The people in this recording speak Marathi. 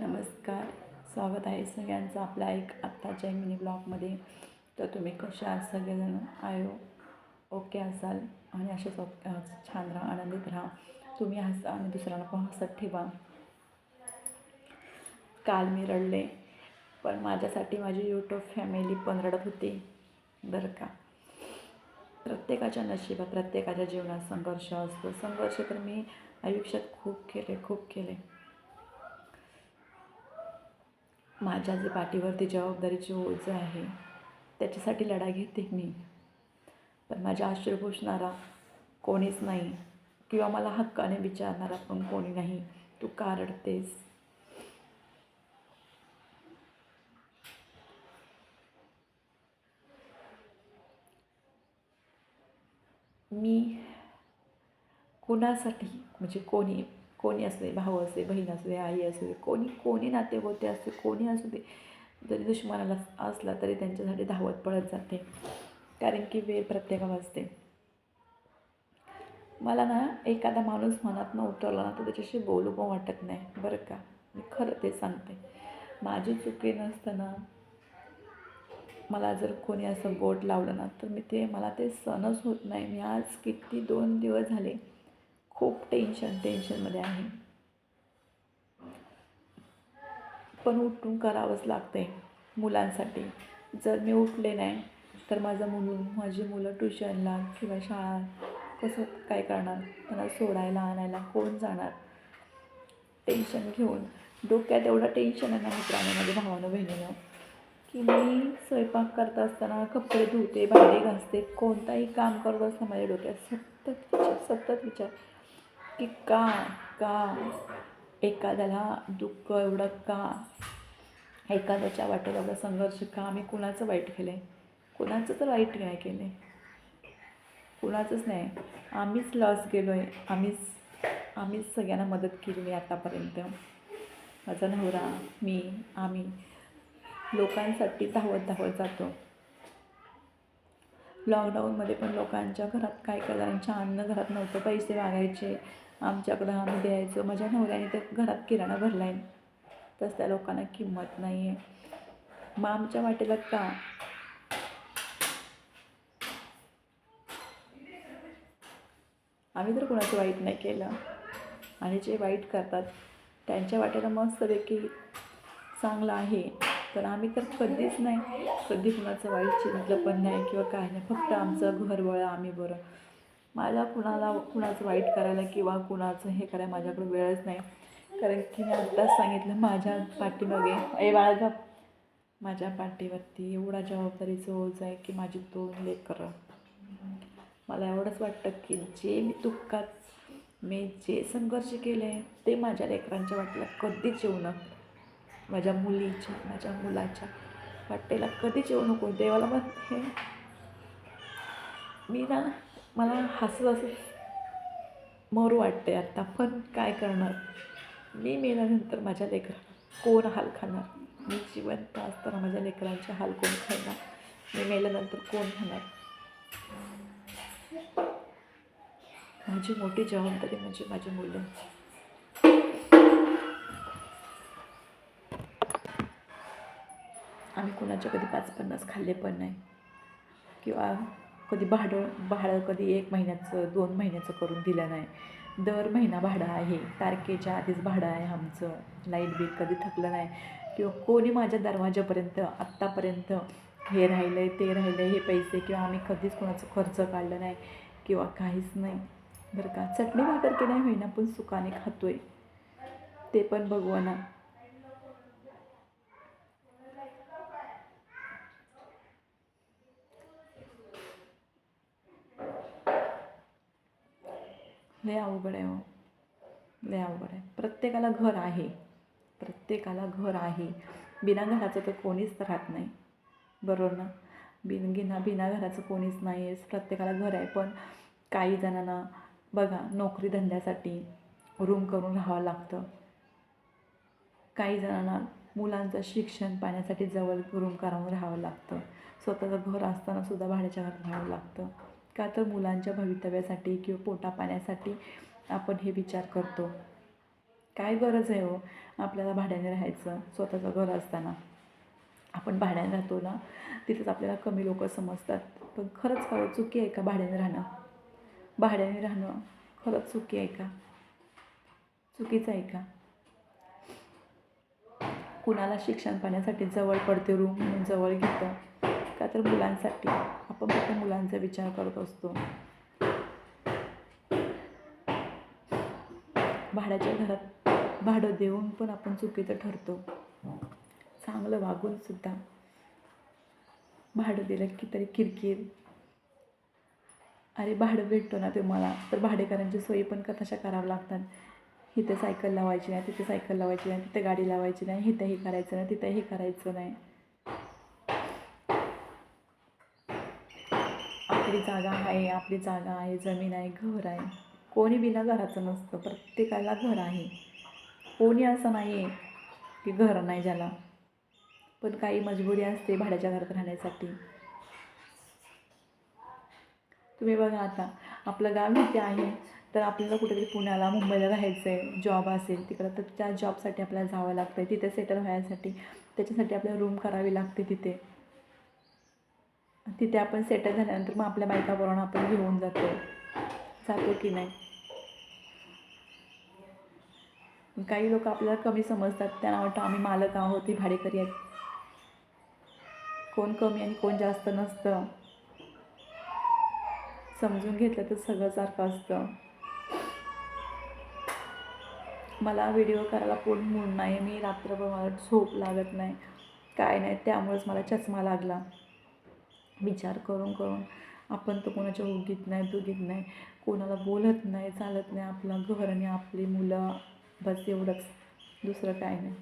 नमस्कार. स्वागत आहे सगळ्यांचं आपल्या एक आत्ताच्या मिनी ब्लॉगमध्ये तर तुम्ही कशा आहात? सगळेजण आयो हो. ओके असाल आणि असेच ओके छान राहा आनंदित राहा. तुम्ही हसा आणि दुसऱ्यांना पण हसत ठेवा. काल मी रडले पण माझ्यासाठी माझी यूट्यूब फॅमिली पण रडत होती बरं का? प्रत्येकाच्या नशिबात प्रत्येकाच्या जीवनात संघर्ष असतो. संघर्ष तर मी आयुष्यात खूप केले खूप केले. माझ्या जे पाठीवरती जबाबदारीची ओझं आहे त्याच्यासाठी लढा घेते मी. पण माझ्या आश्रय कोणीच नाही किंवा मला हक्काने विचारणारा पण कोणी नाही. तू का रडतेस मी कुणासाठी म्हणजे कोणी कोणी असू दे भाऊ असू दे बहीण असू दे आई असू दे कोणी कोणी नातेगोते असू दे कोणी असू दे जरी दुश्मनाला असला तरी त्यांच्यासाठी धावत पळत जाते. कारण की वेळ प्रत्येकाला असते. मला ना एखादा माणूस मनात न उतरला ना तर त्याच्याशी बोलू पण वाटत नाही. बरं का? मी खरं ते सांगते. माझी चुकी नसताना मला जर कोणी असं बोट लावलं ना तर मी ते मला ते सणच होत नाही. मी आज किती दोन दिवस झाले खूप टेन्शन टेन्शनमध्ये आहे. पण उठून करावंच लागते मुलांसाठी. जर मी उठले नाही तर माझं मुलं माझी मुलं ट्युशनला किंवा शाळा कसं काय करणार? त्यांना सोडायला आणायला कोण जाणार? टेन्शन घेऊन. डोक्यात एवढं टेन्शन आहे ना मित्रांनो माझ्या भावानं बहिणीनं की मी स्वयंपाक करत असताना कपडे धुते भांडे घासते कोणताही काम करत असताना माझ्या डोक्यात सतत विचार सतत विचार. की का का एखाद्याला दुःख एवढं का? एखाद्याच्या वाटेला एवढा संघर्ष का? आम्ही कुणाचं वाईट केलं आहे कुणाचं तर वाईट नाही केलं आहे कुणाचंच नाही. आम्हीच लॉस गेलो आहे आम्हीच आम्हीच सगळ्यांना मदत केली आहे आतापर्यंत. माझा नवरा मी आम्ही लोकांसाठी धावत धावत जातो. लॉकडाऊनमध्ये पण लोकांच्या घरात काय करायचं अन्न घरात नव्हतं. पैसे मागायचे. आमच्याकडं आम्ही द्यायचो. माझ्या नवऱ्याने तर घरात किराणा भरला आहे तसं त्या लोकांना किंमत नाही आहे मग आमच्या वाटेला का? आम्ही तर कोणाचं वाईट नाही केलं. आणि जे वाईट करतात त्यांच्या वाटेला मस्तपैकी चांगलं आहे. तर आम्ही तर कधीच नाही. कधी कुणाचं वाईट चिंतलं पण नाही किंवा काय नाही. फक्त आमचं घर बळं आम्ही बरं. मला कुणाला कुणाचं वाईट करायला किंवा कुणाचं हे करायला माझ्याकडे वेळच नाही. कारण की मी आत्ताच सांगितलं माझ्या पाठीमागे ए बाळगा माझ्या पाठीवरती एवढा जबाबदारीचं ओझ आहे की माझी दोन लेकर मला एवढंच वाटतं की जे मी दुःखात मी जे संघर्ष केले ते माझ्या लेकरांच्या वाटलं कधीच येऊ नको. माझ्या मुलीच्या माझ्या मुलाच्या. वाटेला कधीच येऊ नको. देवाला मग हे मी ना मला हसत हसू मरू वाटते आत्ता पण काय करणार? मी मेल्यानंतर माझ्या लेकरांना कोण हाल खाणार? मी जिवंत असताना माझ्या लेकरांचे हाल कोण खाणार? मी मेल्यानंतर कोण खाणार माझी मोठी जबाबदारी म्हणजे माझी मुलं. आम्ही कोणाच्या कधी पाच पन्नास खाल्ले पण नाही. किंवा कधी भाडं भाडं कधी एक महिन्याचं दोन महिन्याचं करून दिलं नाही. दर महिना भाडं आहे. तारखेच्या आधीच भाडं आहे आमचं. लाइट बिल कधी थकलं नाही. किंवा कोणी माझ्या दरवाजापर्यंत आत्तापर्यंत हे राहिलं आहे ते राहिलं आहे हे पैसे किंवा आम्ही कधीच कोणाचं खर्च काढलं नाही किंवा काहीच नाही. बरं का? चटणी भाकर की नाही होईना पण सुखाने खातो आहे ते पण भगवाना लय अवघड आहे हो. लय अवघड आहे. प्रत्येकाला घर आहे. प्रत्येकाला घर आहे. बिना घराचं तर कोणीच राहत नाही. बरोबर ना? बिन गिना बिना घराचं कोणीच नाही आहे प्रत्येकाला घर आहे. पण काही जणांना बघा नोकरी धंद्यासाठी रूम करून राहावं लागतं. काही जणांना मुलांचं शिक्षण पाण्यासाठी जवळ रूम करावून राहावं लागतं. स्वतःचं घर असताना सुद्धा भाड्याच्या घरात राहावं लागतं. का तर मुलांच्या भवितव्यासाठी किंवा पोटा पाण्यासाठी आपण हे विचार करतो. काय गरज आहे हो आपल्याला भाड्याने राहायचं स्वतःचं घर असताना? आपण भाड्याने राहतो ना तिथेच आपल्याला कमी लोक समजतात. पण खरंच का हो? चुकी आहे का भाड्याने राहणं? भाड्याने राहणं खरंच चुकी आहे का? चुकीचं आहे का? कुणाला शिक्षण पाहण्यासाठी जवळ पडते रूम म्हणून जवळ घेतं? का तर मुलांसाठी? आपण फक्त मुलांचा विचार करत असतो. भाड्याच्या घरात भाडं देऊन पण आपण चुकीचं ठरतो. चांगलं वागून सुद्धा भाडं दिलं की तरी किरकिर. अरे भाडं भेटतो ना ते मला. तर भाडेकरांची सोयी पण का करावं कराव्या लागतात. इथे सायकल लावायची नाही तिथे सायकल लावायची नाही तिथे गाडी लावायची नाही इथं हे करायचं नाही तिथं हे करायचं नाही. आपली जागा आहे आपली जागा आहे जमीन आहे घर आहे. कोणी बिना घराचं नसतं प्रत्येकाला घर आहे. कोणी असं नाही आहे की घर नाही ज्याला. पण काही मजबुरी असते भाड्याच्या घरात राहण्यासाठी. तुम्ही बघा आता आपलं गाव इथे आहे तर आपल्याला कुठेतरी पुण्याला मुंबईला राहायचं आहे जॉब असेल तिकडं तर त्या जॉबसाठी आपल्याला जावं लागतं आहे तिथे सेटल व्हायसाठी त्याच्यासाठी आपल्याला रूम करावी लागते तिथे. तिथे आपण सेटल झाल्यानंतर मग आपल्या बायकावरून आपण घेऊन जातो जातो की नाही? काही लोक आपल्याला कमी समजतात. त्यांना वाटतं आम्ही मालक आहोत ही भाडेकरी आहेत. कोण कमी आणि कोण जास्त नसतं. समजून घेतलं तर सगळं सारखं असतं. मला व्हिडिओ करायला पूर्ण मूड नाही. मी रात्रभर मला झोप लागत नाही. काय नाही. त्यामुळेच मला चष्मा लागला. विचार करून करून. आपण तर कोणाच्या उगीत नाही दुगीत नाही कोणाला बोलत नाही चालत नाही आपलं घर आणि आपली मुलं. बस एवढंच. दुसरं काय नाही.